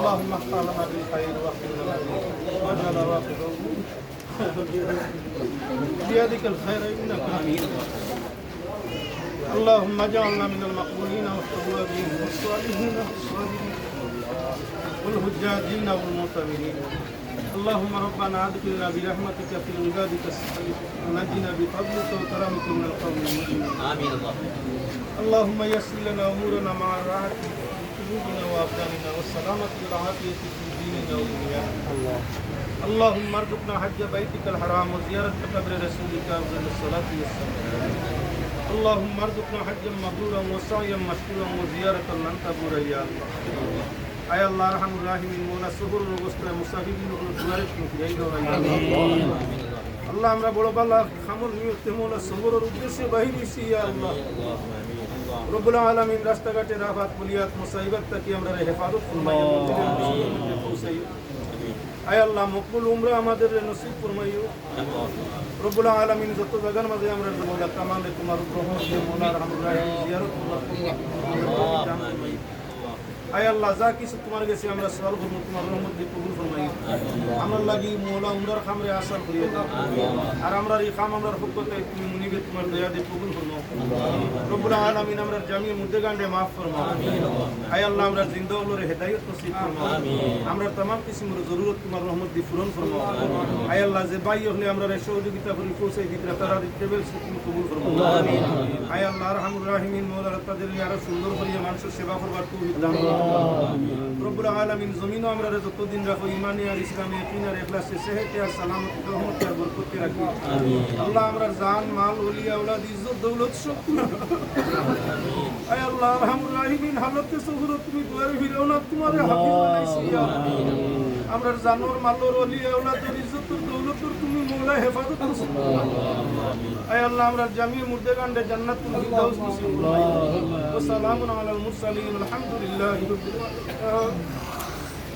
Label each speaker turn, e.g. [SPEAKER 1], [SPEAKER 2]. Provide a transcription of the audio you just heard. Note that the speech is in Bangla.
[SPEAKER 1] اللهم بالخير واجعل عواقبه بيدك الخير إنك امين اللهم اجعلنا من المقبولين والتوابين والصالحين والصابرين والهجاجين والمعتمرين اللهم ربنا ادخلنا برحمتك في عبادك الصالحين ونجنا بفضلك وكرمك من القوم المؤمنين.
[SPEAKER 2] الله
[SPEAKER 1] اللهم يسر لنا أمورنا مع في قلوبنا وأبداننا والسلامة والعافية في ديننا ودنيانا اللهم ارزقنا حج بيتك الحرام وزيارة قبر رسولك أفضل الصلاة والسلام. اللهم ارزقنا حجا مبرورا وسعيا مشكورا وزيارة لن تبور يا الله. أي الله رحم الراحمين. مولا سهر الوسطى مصاحبين الجوارح مفيدا يا আল্লাহ, আমরা বড় বালা খামর মোলা সবরের উদ্দেশ্যে বাহিনী সি ইয়া আল্লাহ। রব্বুল আলামিন রাস্তাঘাটে রাফাত বলিয়াত মুসাইবাত তাকি আমরা হেফাজত আমাদের আমরা আয় আল্লাহ কিছু তোমার কাছে আমরা সওয়াল করব তোমার রহমত দিয়ে কবুল ফরমাই। আমার লাগি মোলা উমরার খামরে আসার করিয়ে দাও। আর আমরা এই খাম আমরা হুকুমতে তুমি মুনিবে তোমার দয়া দিয়ে কবুল ফরমাও। রব্বুল আলামিন আমরা জামিয়ে মুদ্দে গান্ডে মাফ ফরমাও আয় আল্লাহ আমরা জিন্দা হলোরে হেদায়েত নসিব ফরমাও আমরা तमाम কিসিমের জরুরত তোমার রহমত দিয়ে পূরণ ফরমাও আয় আল্লাহ যে বাই হলে আমরা রে সহযোগিতা করি পৌঁছে দিতে তারা টেবিল তুমি কবুল ফরমাও আয় আল্লাহ রহমুর রাহিমিন মৌলা তাদের আরো সুন্দর করিয়া মানুষের সেবা করবার তৌফিক দান করো রব্বুল আলামিন জমিনও আমরা যতদিন রাখো ইমানি আর ইসলামী ইয়াকিন আর ইখলাসে সেহতে আর সালামত রহমতে আর বরকতে রাখি। আল্লাহ আমরা জান, মাল ওলিয়া আওলাদ ইজ্জত, দৌলত সব আয় আল্লাহ রাহিমিন, হালতে সহুর তুমি দুয়ারে ফিরেও না, তোমার হাবিব বানাইছি আমরা জানোর মালোর ওলিয়া আওলাদের ইজ্জতর, দৌলতর তুমি মৌলা হেফাজত করছ। আয় আল্লাহ, আমরা জামিয়ে মুর্দে গান্ডে জান্নাতুল ফিরদাউস নসিব ফরমাই ওয়া সালামুন আলাল মুরসালিন, আলহামদুলিল্লাহি রাব্বিল আলামিন।